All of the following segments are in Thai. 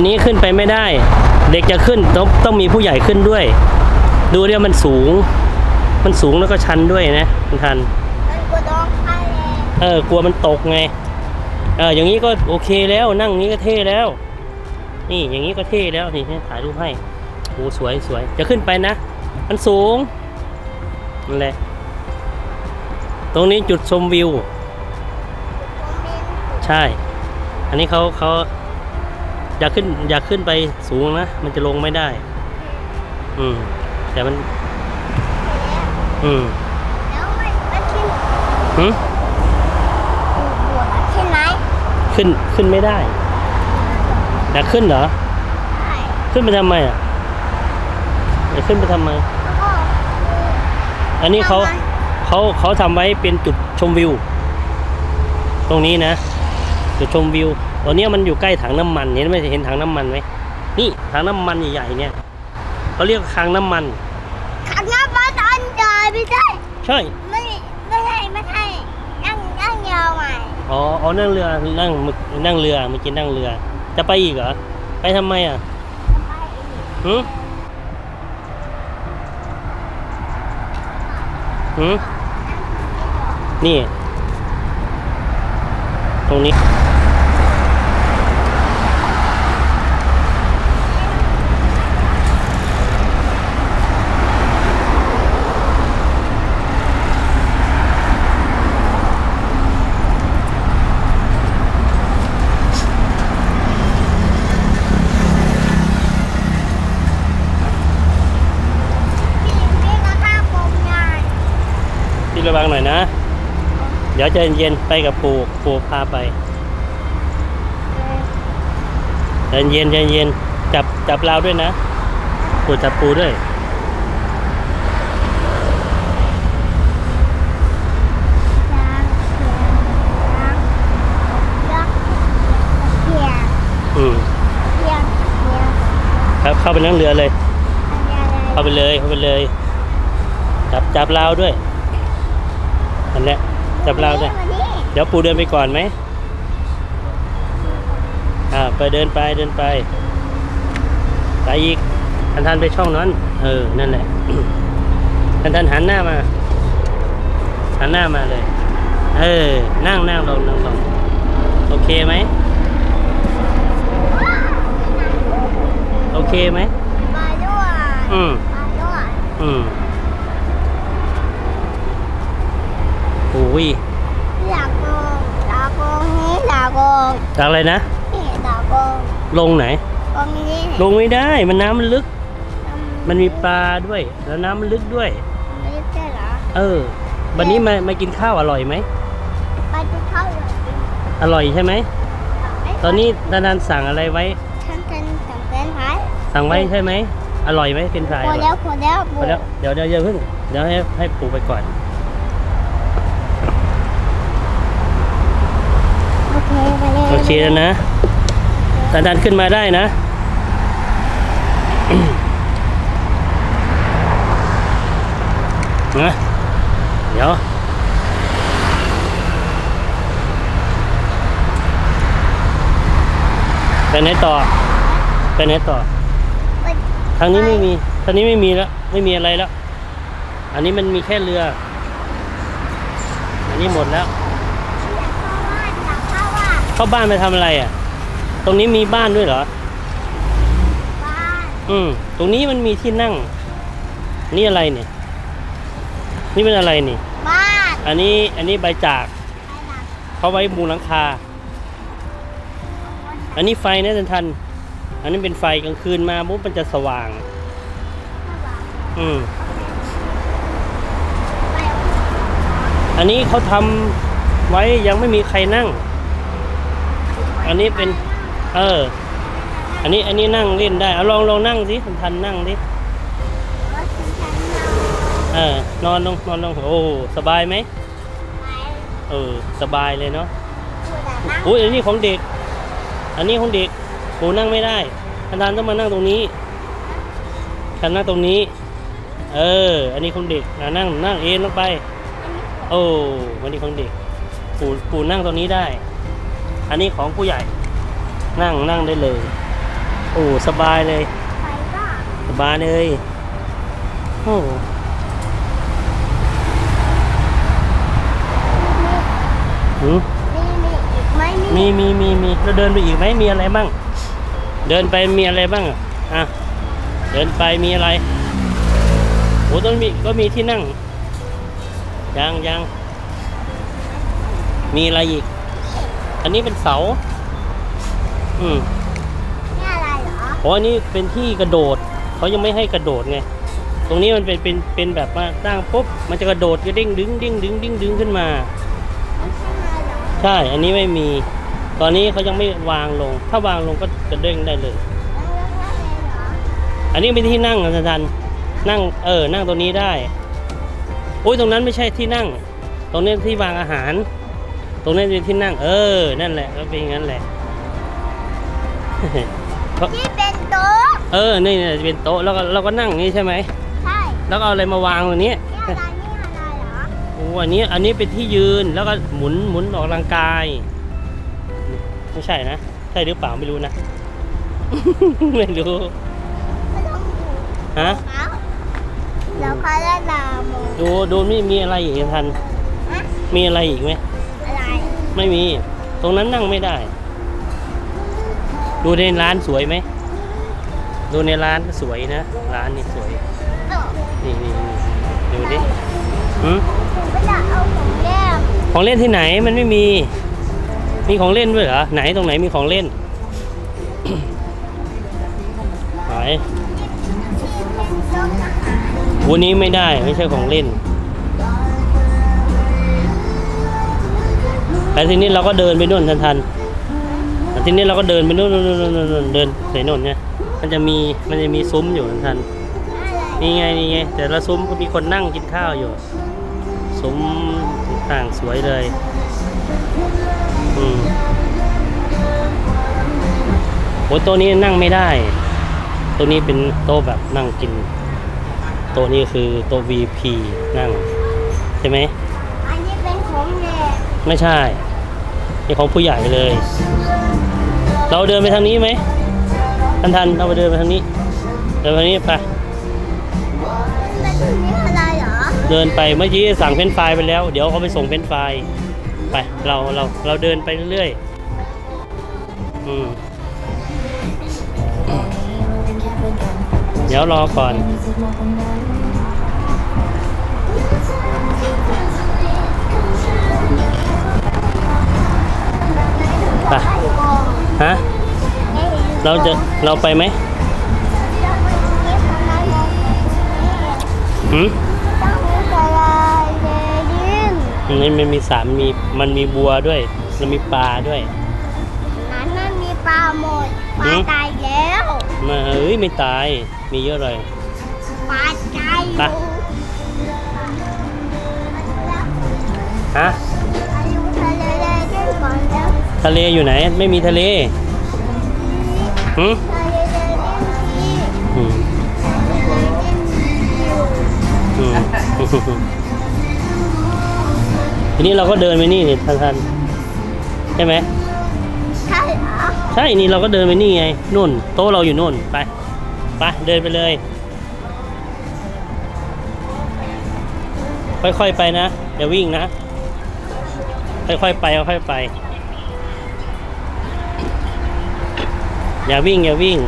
นนี้ขึ้นไปไม่ได้ เด็กจะขึ้นต้องต้องมีผู้ใหญ่ขึ้นด้วย ดูเดี๋ยวมันสูง มันสูงแล้วก็ชันด้วยนะคุณทันมันก็ต้องไปแล้วเออกลัวมันตกไงเอออย่างนี้ก็โอเคแล้วนั่งอย่างนี้ก็เท่แล้ว นี่อย่างนี้ก็เท่แล้วนี่ให้ถ่ายรูปให้โอ้สวยสวยจะขึ้นไปนะ มันสูงนั่นแหละตรงนี้จุดชมวิวผมเป็นใช่ อันนี้เขาเขา อยากขึ้น อยากขึ้นไปสูงนะ มันจะลงไม่ได้ อืม แต่มัน อืมแล้วมันมันขึ้นหึบวกใช่ไหมขึ้น ขึ้นไม่ได้ อยากขึ้นเหรอ ใช่ขึ้นไปทำไมอะอยากขึ้นไปทำไม แล้วก็อันนี้เขาเขาเขาทำไว้เป็นจุดชมวิว ตรงนี้นะ จุดชมวิว ตัวเนี้ยมันอยู่ใกล้ถังน้ำมันเห็นไหมเห็นถังน้ำมันไหมนี่ถังน้ำมันใหญ่ๆเนี่ยเขาเรียกคลังน้ำมันขันหน้าบ้านอันใหญ่ไม่ใช่ใช่ไม่ไม่ใช่ไม่ใช่นั่งนั่งยาวใหม่อ๋ออ๋อนั่งเรือนั่งมึกนั่งเรือเมื่อกี้นั่งเรือ จะไปอีกเหรอไปทำไมอะไปอีกหืมหืมนี่ ตรงนี้ พี่พี่ก็ข้ามกลมใหญ่ พี่ ระวังหน่อยนะ เดี๋ยวใจะเย็นๆไปกับปู่ปู่พาไปใจเย็นใจเย็นจับจับเราด้วยนะปู่จับปูด้วยยางยางยางเขียงอืมเขียงเขียงครับเข้าไปนั่งเรือเลยอันยาเข้าไปเลยเข้าไปเลย จับจับเราด้วย อันเนี้ยจับเราด้วยวันนี้เดี๋ยวปู่เดินไปก่อนไหมอ่าไปเดินไปเดินไปไปอีกทันทันไปช่องนั้น เออ นั่นแหละทันทันหันหน้ามา หันหน้ามาเลย เออ นั่งนั่งลงนั่งลงโอเคไหม โอเคไหมมาด้วย อืมมาด้วย อืม โอ้ยหลักโกงหลักโกงนี่หลักโกงจากอะไรนะ นี่หลักโกงลงไหน ตรงนี้ลงไม่ได้มันน้ำมันลึก มันมีปลาด้วย แล้วน้ำมันลึกด้วย ไม่ใช่เหรอเออ วันนี้มามากินข้าวอร่อยไหมไปจะเข้าเลยอร่อยใช่ไหมตอนนี้นันนันสั่งอะไรไว้ ฉันเป็นสังเกตหายสั่งไว้ใช่ไหมอร่อยไหมเป็นไฟรายพอแล้วพอแล้วพอแล้วเดี๋ยวเดี๋ยวอย่าเพิ่งเดี๋ยวให้ให้ปูไปก่อน โอเคแล้วนะนันนันขึ้นมาได้นะ นะ เดี๋ยวไปไหนต่อ ไปไหนต่อ ทางนี้ไม่มี ทางนี้ไม่มีแล้ว ไม่มีอะไรแล้ว อันนี้มันมีแค่เรือ อันนี้หมดแล้ว เข้าบ้านไปทำอะไรอะ ตรงนี้มีบ้านด้วยเหรอ บ้านอืม ตรงนี้มันมีที่นั่ง นี่อะไรเนี่ย นี่เป็นอะไรนี่ บ้านอันนี้ อันนี้ใบจาก ไปหลังเขาไว้มุงหลังคาเอันนี้ไฟนะทันทัน อันนี้เป็นไฟกลางคืนมาปุ๊บมันจะสว่างอืมอันนี้เขาทำไว้ยังไม่มีใครนั่ง อันนี้เป็น เออ อันนี้อันนี้นั่งเล่นได้เอาลองลองนั่งสิทันทันนั่งดิเออนอนลงนอนลงโอ้สบายไหมเออสบายเลยเนาะอุ้ยอันนี้ของเด็ก อันนี้ของเด็กโอ้นั่งไม่ได้ทันทันต้องมานั่งตรงนี้ทันนั่งตรงนี้ เออ อันนี้ของเด็กอะนั่งนั่งเอ็นลงไป โอ้อันนี้ของเด็กปู่ปู่นั่งตรงนี้ได้ อันนี้ของผู้ใหญ่ นั่งนั่งได้เลย โอ้สบายเลยสบายเลยโอ้หืมมีมีมีมีเราเดินไปอีกไหมมีอะไรบ้าง เดินไปมีอะไรบ้างอะอะเดินไปมีอะไรโอ้ต้องมีก็มีที่นั่งยังยังมีอะไรอีก อันนี้เป็นเสา อืมนี่อะไรเหรอเพราะอันนี้เป็นที่กระโดด เขายังไม่ให้กระโดดไง ตรงนี้มันเป็นเป็นเป็นแบบว่าตั้งปุ๊บ มันจะกระโดดกระเด้งดึงดึงดึงดึงดึงขึ้นมา ไม่ใช่มาเหรอใช่ อันนี้ไม่มี ตอนนี้เขายังไม่วางลง ถ้าวางลงก็กระเด้งได้เลย แล้วแล้วอะไรเหรออันนี้เป็นที่นั่งอาจารย์นั่ง เออ นั่งตรงนี้ได้ โอ้ย ตรงนั้นไม่ใช่ที่นั่ง ตรงนี้ที่วางอาหาร ตรงนี้เป็นที่นั่ง เออ นั่นแหละก็เป็นอย่างนั้นแหละที่เป็นโต๊ะเออ นี่เนี่ยจะเป็นโต๊ะแล้วก็เราก็นั่งอย่างนี้ใช่ไหมใช่แล้วก็เอาอะไรมาวางตรงนี้นี่อะไรนี่อะไรเหรอโอ้อันนี้อันนี้เป็นที่ยืนแล้วก็หมุนหมุนออกกำลังกาย ไม่ใช่นะใช่หรือเปล่าไม่รู้นะ ไม่รู้ไม่ต้องดูฮะเขาแล้วเขาได้ดาวมงดูดูนี่มีอะไรอีกทันฮะมีอะไรอีกไหมอะ ไม่มี ตรงนั้นนั่งไม่ได้ ดูในร้านสวยไหม ดูในร้านก็สวยนะ ร้านนี่สวย นี่นี่นี่ดูดิหืมไม่อยากเอาของแก้มของเล่นที่ไหนมันไม่มี มีของเล่นด้วยเหรอ ไหนตรงไหนมีของเล่นไหนวันนี้ไม่ได้ไม่ใช่ของเล่น แต่ทีนี้เราก็เดินไปนู่นทันทันทีนี้เราก็เดินไปนู่นนู่นนู่นนู่นนู่นเดินไปนู่นเนี่ย มันจะมีมันจะมีซุ้มอยู่ทันทันนี่ไงนี่ไงแต่ละซุ้มก็มีคนนั่งกินข้าวอยู่ซุ้มต่างสวยเลยอืมโอ้โต๊ะนี้นั่งไม่ได้ต๊ะนี้เป็นโต๊ะแบบนั่งกิน โต๊ะนี้คือโต๊ะ VP นั่ง ใช่ไหม อันนี้เป็นของเด็ก ไม่ใช่นี่ของผู้ใหญ่เลย เราเดินไปทางนี้ไหมทันทันๆเราไปเดินไปทางนี้ เดินไปทางนี้ไปเป็นอันนี้อะไรเหรอเดินไปเมื่อกี้สั่งเฟรนช์ฟรายไปแล้ว เดี๋ยวเขาไปส่งเฟรนช์ฟรายไปเราเราเราเดินไปเรื่อยๆอืมเดี๋ยวรอก่อน ไปฮะเราจะเราไปไหมหืมนี่มันมีสามมีมันมีบัวด้วยแล้วมีปลาด้วยนั้นนั่นมีปลาหมดปลาหืมตายแล้วมาเอ้ยไม่ตายมีเยอะเลยปลาตายอไปยู่ฮะ ทะเลอยู่ไหน ไม่มีทะเลหืมทะเลได้ขึ้นที่อืมทะเลได้ขึ้นที่อยู่อืมทีนี้เราก็เดินไปนี่นี่ทันทันใช่ไหมใช่เหรอใช่นี่เราก็เดินไปนี่ไงนู่น โต๊ะเราอยู่นู่นไปไปเดินไปเลย ค่อยๆไปนะอย่าวิ่งนะค่อยๆไปค่อยๆไป อย่าวิ่ง อย่าวิ่ง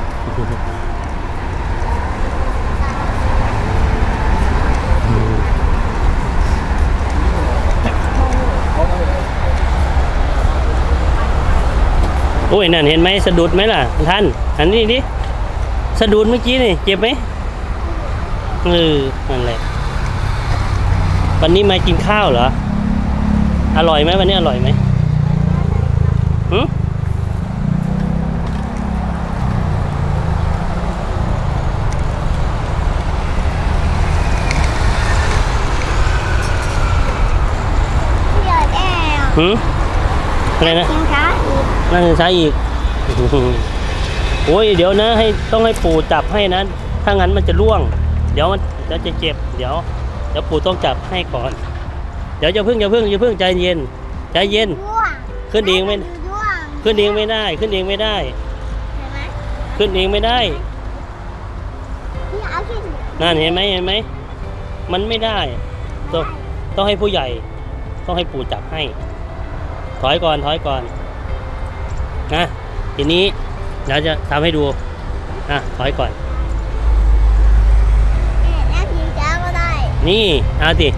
โอ้ย นั่นเห็นไหมสะดุดไหมล่ะ ท่านอันนี้ดิ สะดุดเมื่อกี้นี่เจ็บไหมเออนั่นแหละ วันนี้มากินข้าวเหรอ อร่อยไหมวันนี้อร่อยไหมหืม พี่อยากแอบ หืมอะไรนะกินข้าวอีกนั่งช้าอีก โอ้ยเดี๋ยวนะ ให้ต้องให้ปู่จับให้นะ ถ้างั้นมันจะร่วง เดี๋ยวมันเดี๋ยวจะเจ็บ เดี๋ยวเดี๋ยวปู่ต้องจับให้ก่อน เดี๋ยวจะพึ่งอย่าพึ่งอย่าพึ่งใจเย็น ใจเย็นด้วงขึ้นเองไม่ดูด้วงขึ้นเองไม่ได้ ขึ้นเองไม่ได้ เห็นไหมขึ้นเองไม่ได้พี่เอาขึ้นนั่นเห็นไหมเห็นไหม มันไม่ได้ต้องต้องให้ผู้ใหญ่ ต้องให้ปู่จับให้ ถอยก่อนถอยก่อนนะทีนี้เดี๋ยวจะทำให้ดูอะถอยก่อน แอบนั่งกินข้าวก็ได้ นี่เอาสิ